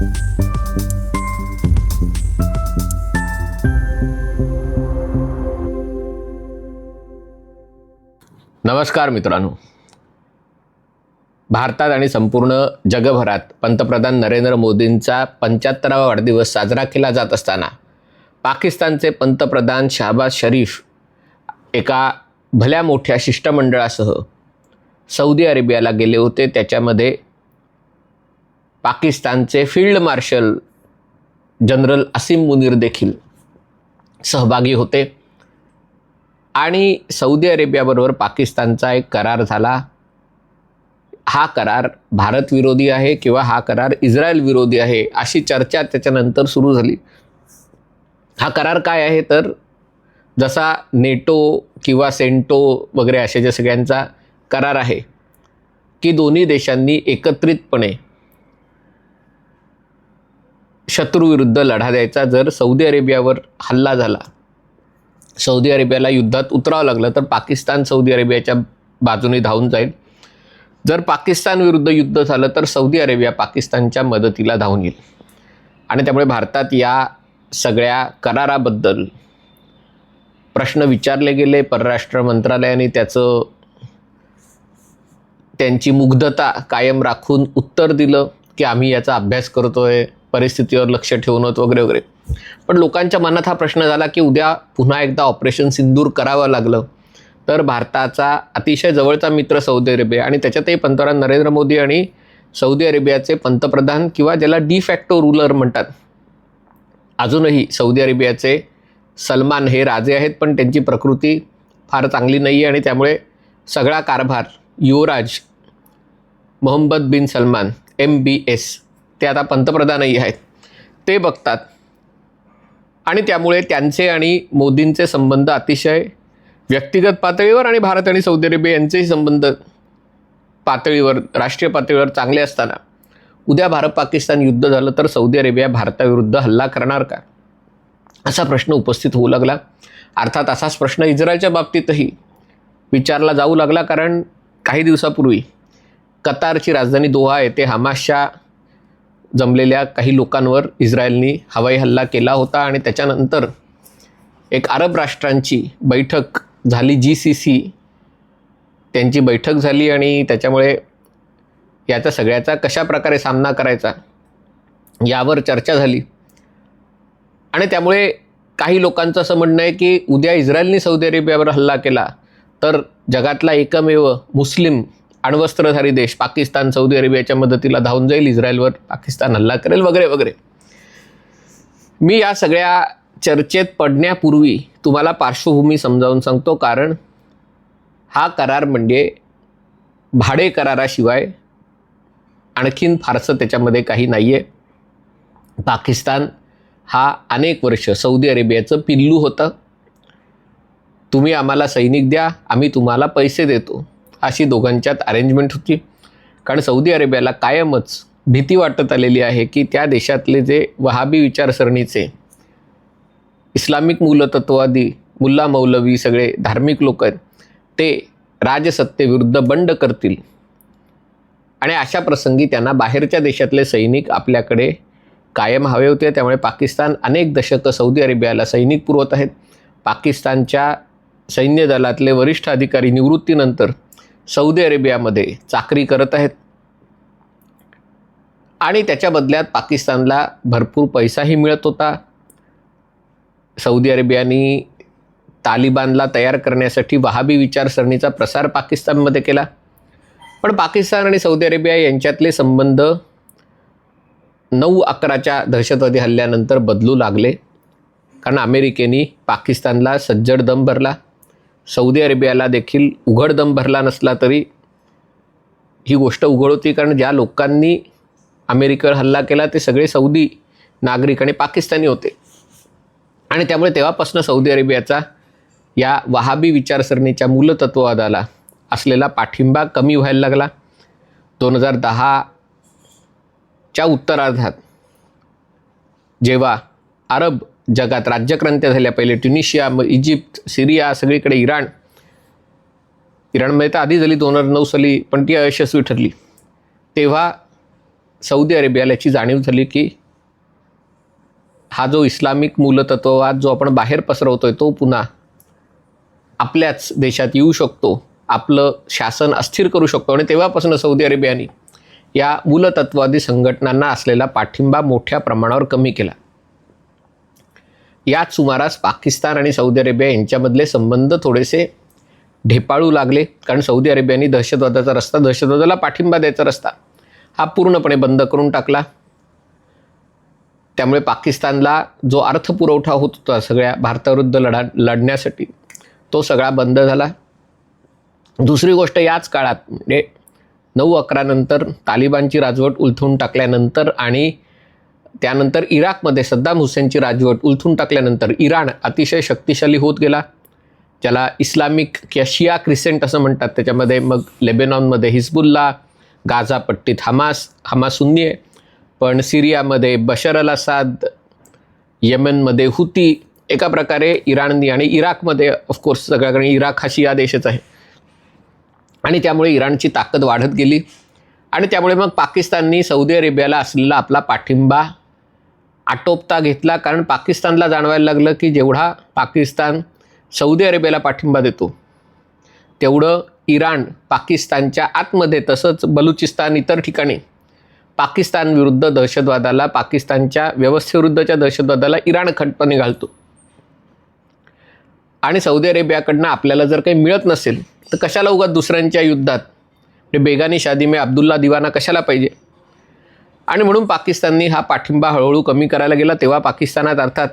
नमस्कार मित्रांनो. भारतात आणि संपूर्ण जगभरात पंतप्रधान नरेंद्र मोदींचा पंच्याहत्तरावा वाढदिवस साजरा केला जात असताना पाकिस्तानचे पंतप्रधान शहबाज शरीफ एका भल्या मोठ्या शिष्टमंडळासह सौदी अरेबियाला गेले होते. त्याच्यामध्ये पाकिस्तानचे field marshal general Asim Munir देखील सहभागी होते. आणि सौदी अरेबियाबरोबर पाकिस्तानचा एक करार झाला. हा करार भारत विरोधी आहे किंवा हा करार इस्रायल विरोधी आहे अशी चर्चा त्याच्यानंतर सुरू झाली. हा करार काय आहे? तर जसा नेटो किंवा सेंटो वगैरे अशा ज्या सगळ्यांचा करार आहे की दोन्ही देशांनी एकत्रितपणे शत्रूविरुद्ध लढा द्यायचा. जर सौदी अरेबियावर हल्ला झाला सौदी अरेबियाला युद्धात उतरावं लागलं तर पाकिस्तान सौदी अरेबियाच्या बाजूने धावून जाईल. जर पाकिस्तानविरुद्ध युद्ध झालं तर सौदी अरेबिया पाकिस्तानच्या मदतीला धावून येईल. आणि त्यामुळे भारतात या सगळ्या कराराबद्दल प्रश्न विचारले गेले. परराष्ट्र मंत्रालयाने त्याचं त्यांची मुग्धता कायम राखून उत्तर दिलं की आम्ही याचा अभ्यास करतोय. परिस्थितीवर लक्ष ठेवून वगैरे वगैरे. पण लोकांच्या मनात हा प्रश्न झाला की उद्या पुन्हा एकदा ऑपरेशन सिंदूर करावं लागलं. तर भारताचा अतिशय जवळचा मित्र सौदी अरेबिया आणि त्याच्यातही पंतप्रधान नरेंद्र मोदी आणि सौदी अरेबियाचे पंतप्रधान किंवा ज्याला डी फॅक्टो रुलर म्हणतात. अजूनही सौदी अरेबियाचे सलमान हे राजे आहेत पण त्यांची प्रकृती फार चांगली नाही आहे आणि त्यामुळे सगळा कारभार युवराज Mohammed bin Salman M B S ते आता पंतप्रधानही आहेत. ते बघतात. आणि त्यामुळे त्यांचे आणि मोदींचे संबंध अतिशय व्यक्तिगत पातळीवर आणि भारत आणि सौदी अरेबिया यांचेही संबंध पातळीवर राष्ट्रीय पातळीवर चांगले असताना. उद्या भारत पाकिस्तान युद्ध झालं तर सौदी अरेबिया भारताविरुद्ध हल्ला करणार का? असा प्रश्न उपस्थित होऊ लागला. अर्थात असाच प्रश्न इस्रायलच्या बाबतीतही विचारला जाऊ लागला कारण काही दिवसापूर्वी कतारची राजधानी दोहा येथे हमासच्या जमलेल्या काही लोकांवर इस्रायलनी हवाई हल्ला केला होता आणि त्याच्यानंतर एक अरब राष्ट्रांची बैठक झाली जी सी सी त्यांची बैठक झाली आणि त्याच्यामुळे याचा सगळ्याचा कशा प्रकारे सामना करायचा यावर चर्चा झाली. आणि त्यामुळे काही लोकांचं असं म्हणणं आहे की उद्या इस्रायलनी सौदी अरेबियावर हल्ला केला तर जगातला एकमेव मुस्लिम अण्वस्त्रधारी देश पाकिस्तान सौदी अरेबियाच्या मदतीला धावून जाईल इस्रायलवर पाकिस्तान हल्ला करेल वगैरे वगैरे. मी या सगळ्या चर्चेत पडण्यापूर्वी तुम्हाला पार्श्वभूमी समजावून सांगतो कारण हा करार म्हणजे भाडे कराराशिवाय आणखीन फारसं त्याच्यामध्ये काही नाही आहे पाकिस्तान हा अनेक वर्ष सौदी अरेबियाचं पिल्लू होतं. तुम्ही आम्हाला सैनिक द्या आम्ही तुम्हाला पैसे देतो. अशी दोघांच्यात अरेंजमेंट होती. कारण सौदी अरेबियाला कायमच भीती वाटत आलेली आहे की त्या देशातले जे वहाबी विचारसरणीचे इस्लामिक मूलतत्वादी मुल्ला मौलवी सगळे धार्मिक लोक आहेत ते राजसत्तेविरुद्ध बंड करतील. आणि अशा प्रसंगी त्यांना बाहेरच्या देशातले सैनिक आपल्याकडे कायम हवे होते. त्यामुळे पाकिस्तान अनेक दशकं सौदी अरेबियाला सैनिक पुरवत आहेत. पाकिस्तानच्या सैन्य दलातले वरिष्ठ अधिकारी निवृत्तीनंतर सौदी अरेबियामध्ये चाकरी करत आहेत. आणि त्याच्या बदल्यात पाकिस्तानला भरपूर पैसाही मिळत होता. सौदी अरेबियानी तालिबानला तयार करण्यासाठी वहाबी विचारसरणीचा प्रसार पाकिस्तानमध्ये केला. पण पाकिस्तान आणि सौदी अरेबिया यांच्यातले संबंध नऊ अकराच्या दहशतवादी हल्ल्यानंतर बदलू लागले. कारण अमेरिकेने पाकिस्तानला सज्जड दम भरला. सौदी अरेबियाला देखील उघड दम भरला नसला तरी ही गोष्ट उघड होती कारण ज्या लोकांनी अमेरिकेवर हल्ला केला ते सगळे सौदी नागरिक आणि पाकिस्तानी होते. आणि त्यामुळे तेव्हापासून सौदी अरेबियाचा या वहाबी विचारसरणीच्या मूलतत्ववादाला असलेला पाठिंबा कमी व्हायला लागला. दोन हजार दहाच्या उत्तरार्धात जेव्हा अरब जगात राज्यक्रांत्या झाल्या. पहिले ट्युनिशिया मग इजिप्त सिरिया सगळीकडे इराण. इराणमध्ये तर आधी झाली दोन हजार नऊ साली पण ती अयशस्वी ठरली. तेव्हा सौदी अरेबियाला याची जाणीव झाली की हा जो इस्लामिक मूलतत्ववाद जो आपण बाहेर पसरवतोय तो पुन्हा आपल्याच देशात येऊ शकतो. आपलं शासन अस्थिर करू शकतो. आणि तेव्हापासून सौदी अरेबियाने या मूलतत्ववादी संघटनांना असलेला पाठिंबा मोठ्या प्रमाणावर कमी केला. याच सुमारास पाकिस्तान आणि सौदी अरेबिया यांच्यामधले संबंध थोडेसे ढेपाळू लागले. कारण सौदी अरेबियाने दहशतवादाचा रस्ता दहशतवादाला पाठिंबा द्यायचा रस्ता हा पूर्णपणे बंद करून टाकला. त्यामुळे पाकिस्तानला जो अर्थपुरवठा होत होता सगळ्या भारताविरुद्ध लढा लढण्यासाठी तो सगळा बंद झाला. दुसरी गोष्ट याच काळात म्हणजे नऊ अकरानंतर तालिबानची राजवट उलथून टाकल्यानंतर आणि त्यानंतर इराकमध्ये सद्दाम हुसेनची राजवट उलथून टाकल्यानंतर इराण अतिशय शक्तिशाली होत गेला. ज्याला इस्लामिक किंवा शिया क्रिसेंट असं म्हणतात. त्याच्यामध्ये मग लेबेनॉनमध्ये हिजबुल्ला गाझा पट्टीत हमास हमास सुन्नी आहे. पण सिरियामध्ये बशर अल असाद येमेनमध्ये हुती एका प्रकारे इराणनी आणि इराकमध्ये ऑफकोर्स सगळ्याकडे इराक हा शिया देशच आहे. आणि त्यामुळे इराणची ताकद वाढत गेली. आणि त्यामुळे मग पाकिस्ताननी सौदी अरेबियाला असलेला आपला पाठिंबा आटोपता घेतला कारण पाकिस्तानला जाणवायला लागलं की जेवढा पाकिस्तान सौदी अरेबियाला पाठिंबा देतो तेवढं इराण पाकिस्तानच्या आतमध्ये तसंच बलुचिस्तान इतर ठिकाणी पाकिस्तानविरुद्ध दहशतवादाला पाकिस्तानच्या व्यवस्थेविरुद्धच्या दहशतवादाला इराण खटपणे घालतो. आणि सौदी अरेबियाकडनं आपल्याला जर काही मिळत नसेल तर कशाला उगाच दुसऱ्यांच्या युद्धात? म्हणजे बेगानी शादी में अब्दुल्ला दिवाना कशाला पाहिजे? आणि म्हणून पाकिस्ताननी हा पाठिंबा हळूहळू कमी करायला गेला. तेव्हा पाकिस्तानात अर्थात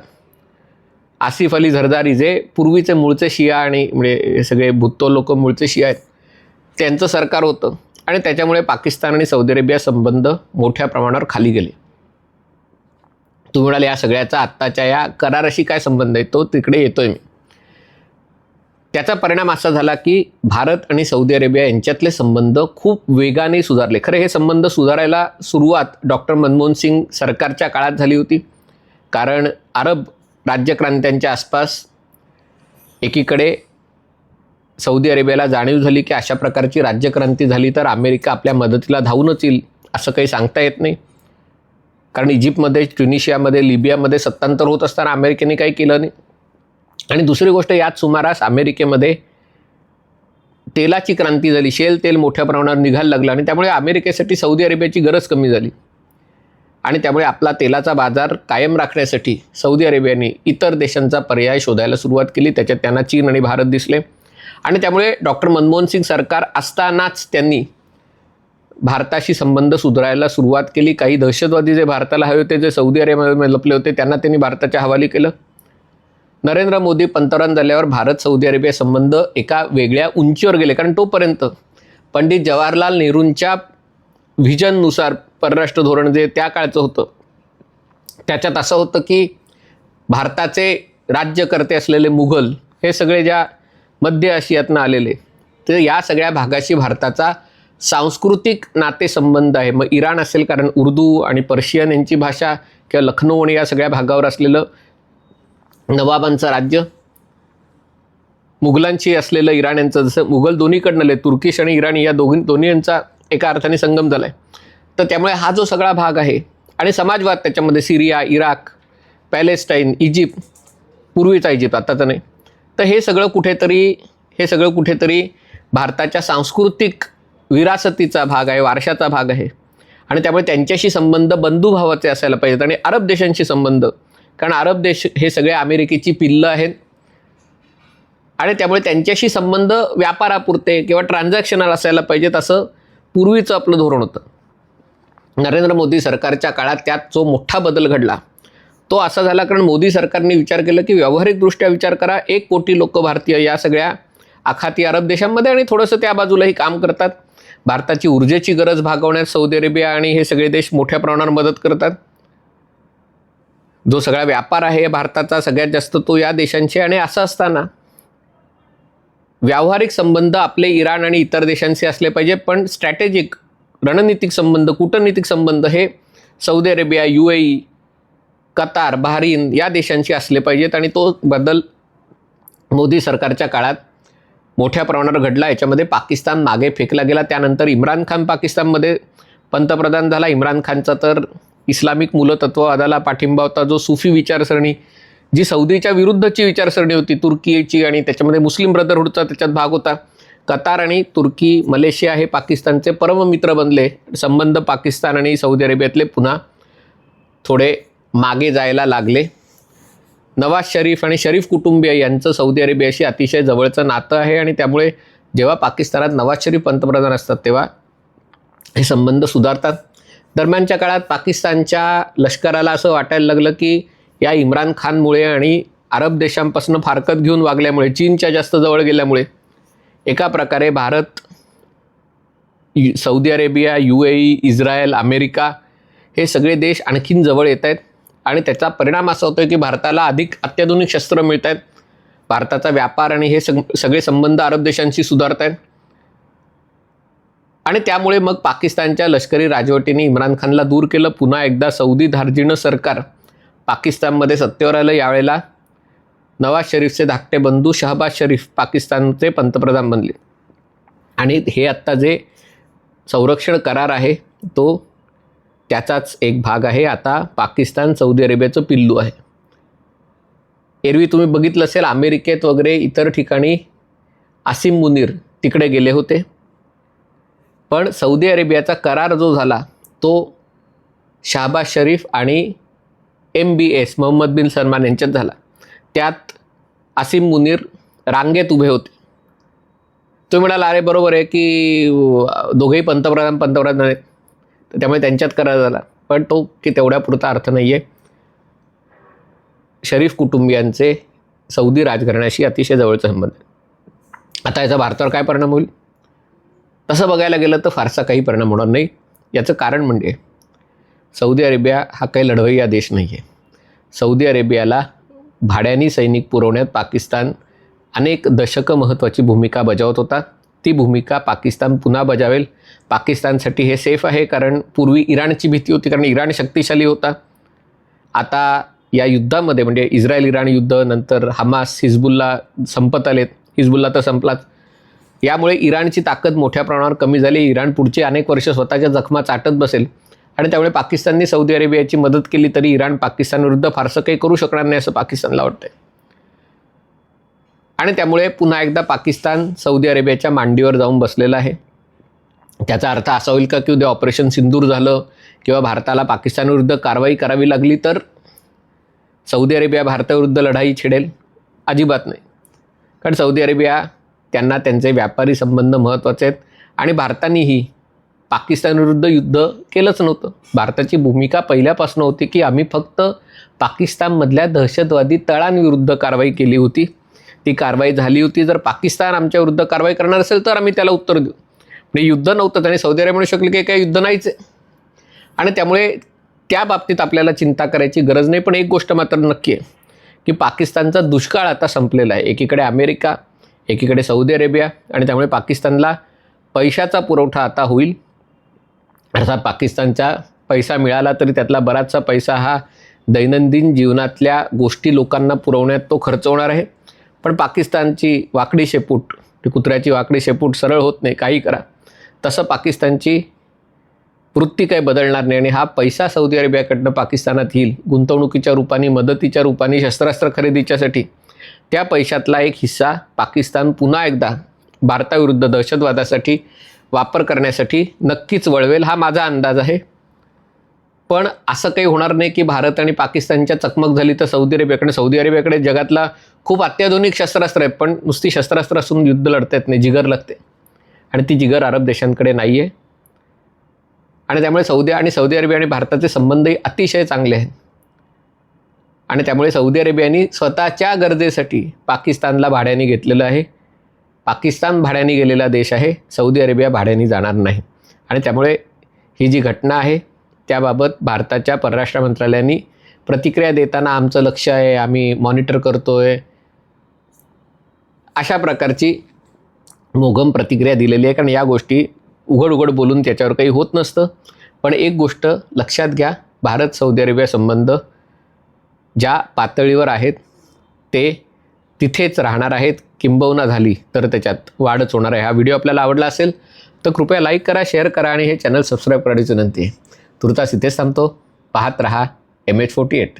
आसिफ अली झरदारी जे पूर्वीचे मूळचे शिया आणि म्हणजे सगळे भुत्तो लोक मूळचे शिया आहेत त्यांचं सरकार होतं आणि त्याच्यामुळे पाकिस्तान आणि सौदी अरेबिया संबंध मोठ्या प्रमाणावर खाली गेले. तुम्ही म्हणाले या सगळ्याचा आत्ताच्या या कराराशी काय संबंध आहे? तो तिकडे येतोय मी. त्याचा परिणाम असा झाला की भारत आणि सौदी अरेबिया यांच्यातले संबंध खूप वेगाने सुधारले. खरे हे संबंध सुधारायला सुरुवात डॉक्टर मनमोहन सिंग सरकारच्या काळात झाली होती. कारण अरब राज्यक्रांत्यांच्या आसपास एकीकडे सौदी अरेबियाला जाणीव झाली की अशा प्रकारची राज्यक्रांती झाली तर अमेरिका आपल्या मदतीला धावूनच येईल असं काही सांगता येत नाही. कारण इजिप्तमध्ये ट्युनिशियामध्ये लिबियामध्ये सत्तांतर होत असताना अमेरिकेने काही केलं नाही. आणि दुसरी गोष्ट याच सुमारास अमेरिकेमध्ये तेलाची क्रांती झाली. शेल तेल मोठ्या प्रमाणावर निघायला लागलं आणि त्यामुळे अमेरिकेसाठी सौदी अरेबियाची गरज कमी झाली. आणि त्यामुळे आपला तेलाचा बाजार कायम राखण्यासाठी सौदी अरेबियाने इतर देशांचा पर्याय शोधायला सुरुवात केली. त्याच्यात त्यांना चीन आणि भारत दिसले. आणि त्यामुळे डॉक्टर मनमोहन सिंग सरकार असतानाच त्यांनी भारताशी संबंध सुधारायला सुरुवात केली. काही दहशतवादी जे भारताला हवे होते जे सौदी अरेबियामध्ये लपले होते त्यांना त्यांनी भारताच्या हवाली केलं. नरेंद्र मोदी पंतप्रधान झाल्यावर भारत सौदी अरेबिया संबंध एका वेगळ्या उंचीवर गेले. कारण तोपर्यंत पंडित जवाहरलाल नेहरूंच्या व्हिजननुसार परराष्ट्र धोरण जे त्या काळचं होतं त्याच्यात असं होतं की भारताचे राज्यकर्ते असलेले मुघल हे सगळे ज्या मध्य आशियातनं आलेले तर या सगळ्या भागाशी भारताचा सांस्कृतिक नातेसंबंध आहे. मग इराण असेल कारण उर्दू आणि पर्शियन यांची भाषा किंवा लखनौ आणि या सगळ्या भागावर असलेलं नवाबांचं राज्य. मुघलांशी असलेलं इराण यांचं जसं मुघल दोन्हीकडनं तुर्किश आणि इराणी या दोघी दोन्ही यांचा एका अर्थाने संगम झाला आहे तर त्यामुळे हा जो सगळा भाग आहे आणि समाजवाद त्याच्यामध्ये सिरिया इराक पॅलेस्टाईन इजिप्त पूर्वीचा इजिप्त आताचं नाही. तर हे सगळं कुठेतरी हे सगळं कुठेतरी भारताच्या सांस्कृतिक विरासतीचा भाग आहे वारशाचा भाग आहे. आणि त्यामुळे त्यांच्याशी संबंध बंधुभावाचे असायला पाहिजेत आणि अरब देशांशी संबंध कारण अरब देश हे सगळे अमेरिकेची पिल्लं आहेत. आणि त्यामुळे त्यांच्याशी संबंध व्यापारापुरते किंवा ट्रान्झॅक्शनल असायला पाहिजेत असं पूर्वीचं आपलं धोरण होतं. नरेंद्र मोदी सरकारच्या काळात त्यात जो मोठा बदल घडला तो असा झाला कारण मोदी सरकारने विचार केला की व्यावहारिकदृष्ट्या विचार करा एक कोटी लोक भारतीय या सगळ्या आखाती अरब देशांमध्ये आणि थोडंसं त्या बाजूलाही काम करतात. भारताची ऊर्जेची गरज भागवण्यात सौदी अरेबिया आणि हे सगळे देश मोठ्या प्रमाणावर मदत करतात. जो सगळा व्यापार आहे भारताचा सगळ्यात जास्त तो या देशांशी आणि असं असताना. व्यावहारिक संबंध आपले इराण आणि इतर देशांशी असले पाहिजे पण स्ट्रॅटेजिक रणनीतिक संबंध कूटनीतिक संबंध हे Saudi Arabia U A Qatar Bahrain या देशांशी असले पाहिजेत आणि तो बदल मोदी सरकारच्या काळात मोठ्या प्रमाणावर घडला. याच्यामध्ये पाकिस्तान मागे फेकला गेला. त्यानंतर इम्रान खान पाकिस्तानमध्ये पंतप्रधान झाला. इम्रान खानचा तर इस्लामिक मूलतत्ववादाला पाठिंबा होता जो सुफी विचारसरणी जी सौदीच्या विरुद्धची विचारसरणी होती तुर्कीची आणि त्याच्यामध्ये मुस्लिम ब्रदरहूडचा त्याच्यात भाग होता. कतार आणि तुर्की मलेशिया हे पाकिस्तानचे परममित्र बनले. संबंध पाकिस्तान आणि सौदी अरेबियातले पुन्हा थोडे मागे जायला लागले. नवाज शरीफ आणि शरीफ कुटुंबीय यांचं सौदी अरेबियाशी अतिशय जवळचं नातं आहे आणि त्यामुळे जेव्हा पाकिस्तानात नवाज शरीफ पंतप्रधान असतात तेव्हा हे संबंध सुधारतात. दरम्यानच्या काळात पाकिस्तानच्या लष्कराला असं वाटायला लागलं की या इम्रान खानमुळे आणि अरब देशांपासून फारकत घेऊन वागल्यामुळे चीनच्या जास्त जवळ गेल्यामुळे एका प्रकारे Bharat Saudi Arabia U A E Israel America हे सगळे देश आणखीन जवळ येत आहेत आणि त्याचा परिणाम असा होतो की भारताला अधिक अत्याधुनिक शस्त्र मिळत आहेत. भारताचा व्यापार आणि हे सग सगळे संबंध अरब देशांशी सुधारत आहेत. आणि त्यामुळे मग पाकिस्तानच्या लष्करी राजवटीने इम्रान खानला दूर केलं. पुन्हा एकदा सौदी धार्जिणं सरकार. पाकिस्तानमध्ये सत्तेवर आलं यावेळेला नवाज शरीफचे धाकटे बंधू शहबाज शरीफ पाकिस्तानचे पंतप्रधान बनले. आणि हे आत्ता जे संरक्षण करार आहे तो त्याचाच एक भाग आहे. आता पाकिस्तान सौदी अरेबियाचं पिल्लू आहे. एरवी तुम्ही बघितलं असेल अमेरिकेत वगैरे इतर ठिकाणी आसिम मुनीर तिकडे गेले होते. पण सौदी अरेबियाचा करार जो झाला तो शाहबाज शरीफ आणि M B S Mohammed bin Salman यांच्यात झाला. त्यात आसिम मुनीर रांगेत उभे होते. तुम्ही म्हणाला अरे बरोबर आहे की दोघेही पंतप्रधान पंतप्रधान आहेत. तर त्यामुळे त्यांच्यात करार झाला. पण तो की तेवढ्या पुरता अर्थ नाही आहे शरीफ कुटुंबियांचे सौदी राजघराण्याशी अतिशय जवळचा संबंध आहे आता याचा भारतावर काय परिणाम होईल? तसं बघायला गेलं तर फारसा काही परिणाम होणार नाही. याचं कारण म्हणजे सौदी अरेबिया हा काही लढवय्या देश नाही आहे सौदी अरेबियाला भाड्यानी सैनिक पुरवण्यात पाकिस्तान अनेक दशकं महत्त्वाची भूमिका बजावत होता. ती भूमिका पाकिस्तान पुन्हा बजावेल. पाकिस्तानसाठी हे सेफ आहे कारण पूर्वी इराणची भीती होती कारण इराण शक्तिशाली होता. आता या युद्धामध्ये म्हणजे इस्रायल इराण युद्ध नंतर हमास हिजबुल्ला संपत आलेत. हिजबुल्ला तर संपलाच. यामुळे इराणची ताकद मोठ्या प्रमाणावर कमी झाली. इराण पुढची अनेक वर्ष स्वतःच्या जखमा चाटत बसेल आणि त्यामुळे पाकिस्तानने सौदी अरेबियाची मदत केली तरी इराण पाकिस्तानविरुद्ध फारसं काही करू शकणार नाही असं पाकिस्तानला वाटतंय. आणि त्यामुळे पुन्हा एकदा पाकिस्तान सौदी अरेबियाच्या मांडीवर जाऊन बसलेला आहे. त्याचा अर्थ असा होईल का की उद्या ऑपरेशन सिंदूर झालं किंवा भारताला पाकिस्तानविरुद्ध कारवाई करावी लागली तर सौदी अरेबिया भारताविरुद्ध लढाई छेडेल? अजिबात नाही. कारण सौदी अरेबिया त्यांना त्यांचे व्यापारी संबंध महत्त्वाचे आहेत. आणि भारतानेही पाकिस्तानविरुद्ध युद्ध केलंच नव्हतं. भारताची भूमिका पहिल्यापासून होती की आम्ही फक्त पाकिस्तानमधल्या दहशतवादी तळांविरुद्ध कारवाई केली होती. ती कारवाई झाली होती. जर पाकिस्तान आमच्या विरुद्ध कारवाई करणार असेल तर आम्ही त्याला उत्तर देऊ. म्हणजे युद्ध नव्हतं. आणि सौदी अरेबिया म्हणू शकले की काही युद्ध नाहीच आहे. आणि त्यामुळे त्या बाबतीत आपल्याला चिंता करायची गरज नाही. पण एक गोष्ट मात्र नक्की आहे की पाकिस्तानचा दुष्काळ आता संपलेला आहे. एकीकडे अमेरिका एकीकडे सौदी अरेबिया आणि त्यामुळे पाकिस्तानला पैशाचा पुरवठा आता होईल. अर्थात पाकिस्तानचा पैसा मिळाला तरी त्यातला बराचसा पैसा हा दैनंदिन जीवनातल्या गोष्टी लोकांना पुरवण्यात तो खर्च होणार आहे. पण पाकिस्तानची वाकडी शेपूट ती कुत्र्याची वाकडी शेपूट सरळ होत नाही काही करा. तसं पाकिस्तानची वृत्ती काही बदलणार नाही आणि हा पैसा सौदी अरेबियाकडनं पाकिस्तानात येईल. गुंतवणुकीच्या रूपाने मदतीच्या रूपाने शस्त्रास्त्र खरेदीच्यासाठी. त्या पैशातला एक हिस्सा पाकिस्तान पुन्हा एकदा भारताविरुद्ध दहशतवादासाठी वापर करण्यासाठी नक्कीच वळवेल हा माझा अंदाज आहे. पण असं काही होणार नाही की भारत आणि पाकिस्तानच्या चकमक झाली तर सौदी अरेबियाकडे सौदी अरेबियाकडे जगातला खूप अत्याधुनिक शस्त्रास्त्र आहे पण नुसती शस्त्रास्त्र असून युद्ध लढता येत नाही जिगर लागते. आणि ती जिगर अरब देशांकडे नाही आहे आणि त्यामुळे सौदी आणि सौदी अरेबिया आणि भारताचे संबंधही अतिशय चांगले आहेत. आणि त्यामुळे सौदी अरेबियाने स्वतःच्या गरजेसाठी पाकिस्तानला भाड्याने घेतलेलं आहे. पाकिस्तान भाड्याने गेलेला देश आहे सौदी अरेबिया भाड्याने जाणार नाही. आणि त्यामुळे ही जी घटना आहे त्याबाबत भारताच्या परराष्ट्र मंत्रालयाने प्रतिक्रिया देताना आमचं लक्ष आहे आम्ही मॉनिटर करतो आहे अशा प्रकारची मोघम प्रतिक्रिया दिलेली आहे कारण या गोष्टी उघड उघड बोलून त्याच्यावर काही होत नसतं. पण एक गोष्ट लक्षात घ्या भारत सौदी अरेबिया संबंध ज्या पातळीवर आहेत ते तिथेच राहणार आहेत किंबहुना झाली तर त्याच्यात वाढच होणार आहे. हा व्हिडिओ आपल्याला आवडला असेल तर कृपया लाईक करा शेअर करा आणि हे चॅनल सबस्क्राईब करण्याची विनंती आहे. तुर्तास इथेच थांबतो. पाहत रहा एम एच फोर्टी एट